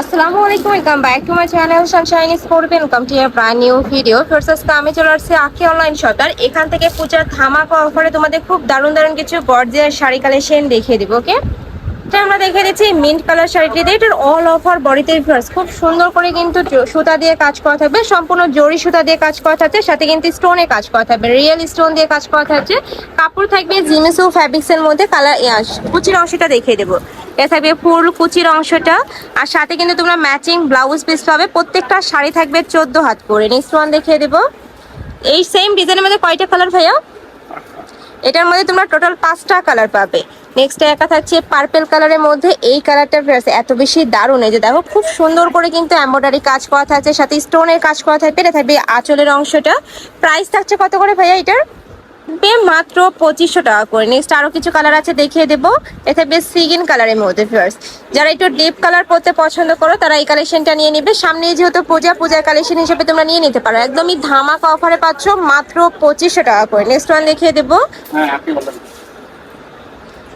আসসালামু আলাইকুম, welcome back to my channel sunshine sport welcome to your brand new video first আজকে আমি চলে আসছি আখি অনলাইন শপার এখান থেকে পূজার ধামাকা অফারে তোমাদের খুব দারুণ দারুণ কিছু গর্জিয়ার শাড়ি কালেকশন দেখিয়ে দেবো ওকে এটা আমরা দেখে দিচ্ছি মিন্ট কালার শাড়িটি দিয়ে এটার অল ওভার বডিতে ফার্স্ট খুব সুন্দর করে কিন্তু সুতা দিয়ে কাজ করা থাকবে, সম্পূর্ণ জরি সুতা দিয়ে কাজ করা থাকছে, সাথে কিন্তু স্টোনে কাজ করা থাকবে রিয়েল স্টোন দিয়ে কাজ করা থাকছে। কাপড় থাকবে জিমিসু ফ্যাব্রিক্স এর মধ্যে কালার কুচির অংশটা দেখিয়ে দেবো। এটা থাকবে ফুল কুচির অংশটা, আর সাথে কিন্তু তোমরা ম্যাচিং ব্লাউজ পিস পাবে, প্রত্যেকটা শাড়ি থাকবে চোদ্দ হাত করে। নেক্সট ওয়ান দেখিয়ে দেবো। এই সেম ডিজাইনের মধ্যে কয়টা কালার ভাইয়া? এটার মধ্যে তোমরা টোটাল পাঁচটা কালার পাবে। নেক্সট একা থাকছে পার্পেল কালারের মধ্যে এই কালারটা এত বেশি দারুণ। এই যে দেখো, খুব সুন্দর করে কিন্তু এম্ব্রয়ডারি কাজ করা থাকছে, সাথে স্টোনের কাজ করা থাকবে, এটা থাকবে আঁচলের অংশটা। প্রাইস থাকছে কত করে ভাইয়া এটার? থাকবে মাত্র পঁচিশশো টাকা করে। নেক্সট আরও কিছু কালার আছে, দেখিয়ে দেবো। এটা থাকবে সিগিন কালারের মধ্যে ফার্স্ট যারা একটু ডিপ কালার পরতে পছন্দ করো, তারা এই কালেকশনটা নিয়ে নিবে। সামনে যেহেতু পূজা, পূজার কালেকশন হিসেবে তোমরা নিয়ে নিতে পারো। একদমই ধামাকা অফারে পাচ্ছ মাত্র পঁচিশশো টাকা করে। নেক্সট ওয়ান দেখিয়ে দেবো। হ্যাঁ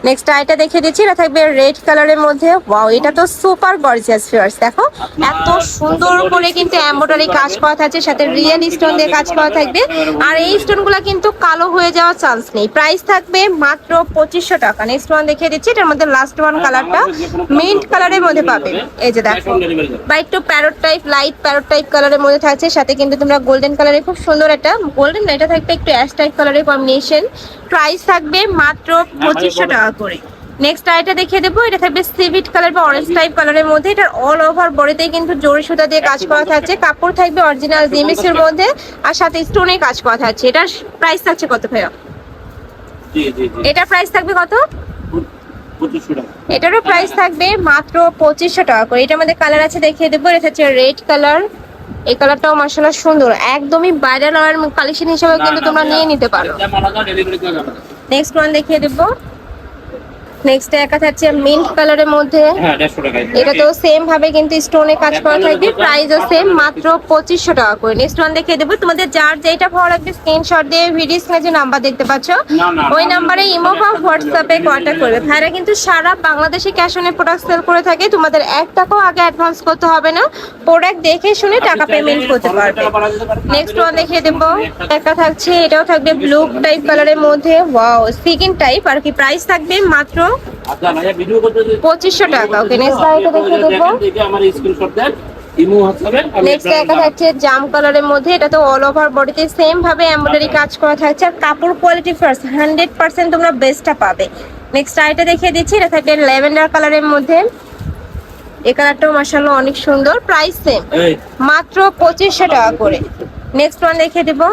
নেক্সট আইটা দেখিয়ে দিচ্ছি, এটা থাকবে রেড কালারের মধ্যে। ওয়াও এটা তো সুপার গর্জিয়াস ফিয়ার্স দেখো। এত সুন্দর করে কিন্তু এমব্রয়ডারি কাজ করা থাকছে, সাথে রিয়েল স্টোন দিয়ে কাজ করা থাকবে। আর এই স্টোনগুলো কিন্তু কালো হয়ে যাওয়ার চান্স নেই। প্রাইস থাকবে মাত্র পঁচিশশো টাকা। নেক্সট ওয়ান দেখিয়ে দিচ্ছি, এটার মধ্যে লাস্ট ওয়ান কালারটা মিন্ট কালারের মধ্যে পাবে। এই যে দেখো বা একটু parrot type light parrot type কালারের মধ্যে থাকছে। সাথে কিন্তু তোমরা গোল্ডেন কালারের খুব সুন্দর একটা গোল্ডেন এটা থাকবে একটু অ্যাশ টাইপ কালারের কম্বিনেশন প্রাইস থাকবে মাত্র পঁচিশশো টাকা। করে। নেক্সট আইটা দেখিয়ে দেবো এটা থাকবে সিভিট কালার বা অরেঞ্জ টাইপ কালারের মধ্যে। এটার অল ওভার বডিতে কিন্তু জরি সুতা দিয়ে কাজ করা থাকছে। কাপড় থাকবে অরিজিনাল জিমিসের মধ্যে আর সাথে স্টোনে কাজ করা থাকছে। এটার প্রাইস থাকছে কত ভাইয়া? এটার প্রাইস থাকবে কত? এটারও প্রাইস থাকবে মাত্র পঁচিশশো টাকা করে। এটার মধ্যে কালার আছে দেখিয়ে দেবো। এটা হচ্ছে রেড কালার এই কালারটাও মার্শাল্লাহ সুন্দর। একদমই বাইরের কালেকশন হিসেবে কিন্তু তোমরা নিয়ে নিতে পারো। নেক্সট ওয়ান দেখিয়ে দেবো। নেক্সট একা থাকছে মিন্ট কালারের মধ্যে। হ্যাঁ এটা তো সেম ভাবে কিন্তু স্টোনে কাজ করা থাকবে। প্রাইসও সেম মাত্র পঁচিশশো টাকা করে। নেক্সট ওয়ান দেখিয়ে দেবো। তোমাদের যার যেটা ভালো লাগবে স্ক্রিনশট দিয়ে ভিডিও স্ক্রিনে যে নাম্বার দেখতে পাচ্ছ। ওই নাম্বারে ইমো বা হোয়াটসঅ্যাপে কন্ট্যাক্ট করবে। ভাইরা কিন্তু সারা বাংলাদেশে ক্যাশ অনে প্রোডাক্ট সেল করে থাকে। তোমাদের এক টাকাও আগে অ্যাডভান্স করতে হবে না। প্রোডাক্ট দেখে শুনে টাকা পেমেন্ট করতে পারবে। নেক্সট ওয়ান দেখিয়ে দেবো। একটা থাকছে এটাও থাকবে ব্লু টাইপ কালারের মধ্যে। ওয়াও সিকিন টাইপ আর কি প্রাইস থাকবে মাত্র আচ্ছা পঁচিশশো টাকা ওকে নেক্সট দেখে ইমো নেক্সট জাম কালারের মধ্যে এটা তো অল ওভার বডিতে সেম ভাবে এমব্রয়ডারি কাজ করা থাকছে। আর কাপড় কোয়ালিটি ফার্স্ট হান্ড্রেড পার্সেন্ট তোমরা বেস্টটা পাবে। নেক্সট আইটা দেখিয়ে দিচ্ছি এটা থাকবে ল্যাভেন্ডার কালারের মধ্যে। এই কালারটাও মার্শাল্লাহ অনেক সুন্দর প্রাইস সেম মাত্র পঁচিশশো টাকা করে। নেক্সট ওয়ান দেখিয়ে দেবো।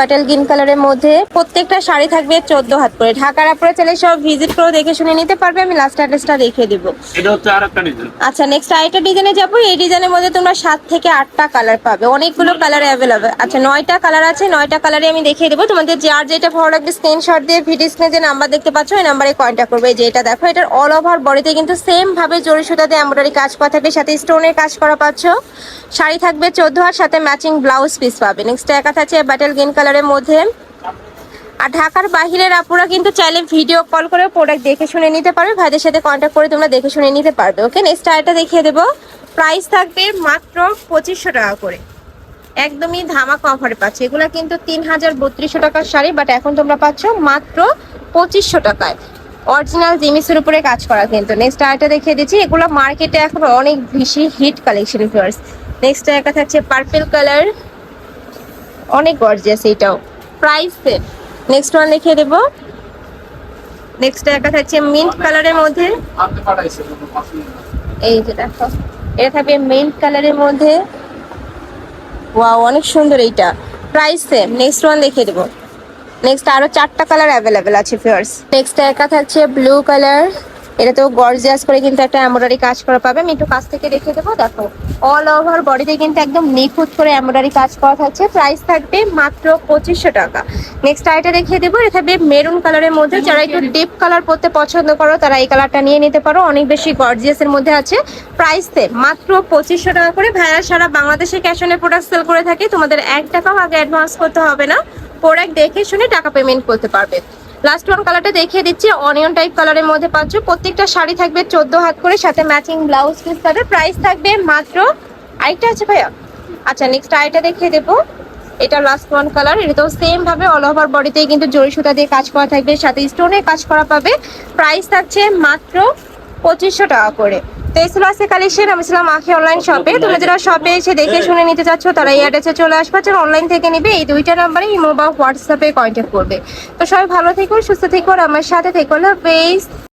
বাটাল গ্রিন কালারের মধ্যে। প্রত্যেকটা শাড়ি থাকবে চোদ্দ হাত করে। ঢাকার আপনারা সব ভিজিট করে দেখে শুনে নিতে পারবে আমি লাস্ট অ্যাড্রেসটা দেখিয়ে দেবো। এটা হচ্ছে ডিজাইন আচ্ছা নেক্সট আরেকটা ডিজাইনে যাব। এই ডিজাইনের মধ্যে তোমরা সাত থেকে আটটা কালার পাবে। অনেকগুলো কালার অ্যাভেলেবেল আচ্ছা নয়টা কালার আছে নয়টা কালারে আমি দেখিয়ে দেবো। তোমাদের যার যেটা ভালো লাগবে স্ক্রিনশট দিয়ে ভিডিও স্ক্রিনে যে নাম্বার দেখতে পাচ্ছ ওই নাম্বারে কন্ট্যাক্ট করবে। যে এটা দেখো এটার অল ওভার বডিতে কিন্তু সেম ভাবে জরি সুতা দিয়ে এমব্রয়ডারি কাজ করা থাকবে সাথে স্টোনের কাজ করা পাচ্ছ। শাড়ি থাকবে চোদ্দ আর সাথে ম্যাচিং ব্লাউজ পিস পাবে। নেক্সট একা থাকছে ব্যাটেল গ্রিন কালারের মধ্যে। আর ঢাকার বাহিরের আপুরা কিন্তু চাইলে ভিডিও কল করে প্রোডাক্ট দেখে শুনে নিতে পারবে। ভাইদের সাথে কন্ট্যাক্ট করে তোমরা দেখে শুনে নিতে পারবে ওকে নেক্সট আরেকটা দেখিয়ে দেবো। প্রাইস থাকবে মাত্র পঁচিশশো টাকা করে। একদমই ধামাকা অফারে পাচ্ছে। এগুলো কিন্তু তিন হাজার বত্রিশশো টাকার শাড়ি বাট এখন তোমরা পাচ্ছ মাত্র পঁচিশশো টাকায়। অরিজিনাল জিমিসের উপরে কাজ করা কিন্তু। নেক্সট আরেকটা দেখিয়ে দিচ্ছি। এগুলো মার্কেটে এখন অনেক বেশি হিট কালেকশন ফিয়ার্স নেক্সট একটা থাকছে পার্পেল কালার অনেক গর্জিয়াস এইটাও। প্রাইস সেম নেক্সট ওয়ান দেখিয়ে দেবো। নেক্সট একটা থাকছে মিন্ট কালারের মধ্যে। এই যে দেখো, এটা থাকবে মিন্ট কালারের মধ্যে। ওয়াও অনেক সুন্দর এইটা। প্রাইস সেম নেক্সট ওয়ান দেখিয়ে দেবো। নেক্সট আরও চারটা কালার অ্যাভেলেবেল আছে ফিয়ার্স নেক্সট একা থাকছে ব্লু কালার এটা তো গর্জিয়াস করে কিন্তু একটা এমব্রয়ডারি কাজ করা পাবে। আমি একটু কাছ থেকে দেখিয়ে দেবো। দেখো অল ওভার বডিতে কিন্তু একদম নিখুঁত করে এমব্রয়ডারি কাজ করা থাকছে। প্রাইস থাকবে মাত্র পঁচিশশো টাকা। নেক্সট আইটা দেখিয়ে দেবো। এটা থাকবে মেরুন কালারের মধ্যে। যারা একটু ডিপ কালার পরতে পছন্দ করো, তারা এই কালারটা নিয়ে নিতে পারো। অনেক বেশি গর্জিয়াসের মধ্যে আছে। প্রাইস মাত্র পঁচিশশো টাকা করে। ভাইয়া, সারা বাংলাদেশে ক্যাশ অনে প্রোডাক্ট সেল করে থাকে। তোমাদের এক টাকাও আগে অ্যাডভান্স করতে হবে না। প্রোডাক্ট দেখে শুনে টাকা পেমেন্ট করতে পারবে। লাস্ট ওয়ান কালারটা দেখিয়ে দিচ্ছি অনিয়ন টাইপ কালারের মধ্যে পাচ্ছ। প্রত্যেকটা শাড়ি থাকবে চোদ্দ হাত করে, সাথে ম্যাচিং ব্লাউজ পিস থাকবে। প্রাইস থাকবে মাত্র, আরেকটা আছে ভাইয়া? আচ্ছা নেক্সট আইটা দেখিয়ে দেবো। এটা লাস্ট ওয়ান কালার এটা তো সেম ভাবে অল ওভার বডিতেই কিন্তু জরি সুতা দিয়ে কাজ করা থাকবে, সাথে স্টোনে কাজ করা পাবে। প্রাইস থাকছে মাত্র পঁচিশশো টাকা করে। তো এই ছিল কালেকশন। আমি ছিলাম আখি অনলাইন শপে তোমরা যারা শপে এসে দেখে শুনে নিতে চাচ্ছ, তারা এই অ্যাড্রেসে চলে আসবে যারা অনলাইন থেকে নিবে, এই দুইটা নাম্বারে ইমো বা হোয়াটসঅ্যাপে কন্ট্যাক্ট করবে। তো সবাই ভালো থেকো, সুস্থ থেকো, আর আমার সাথে থেকো পেজ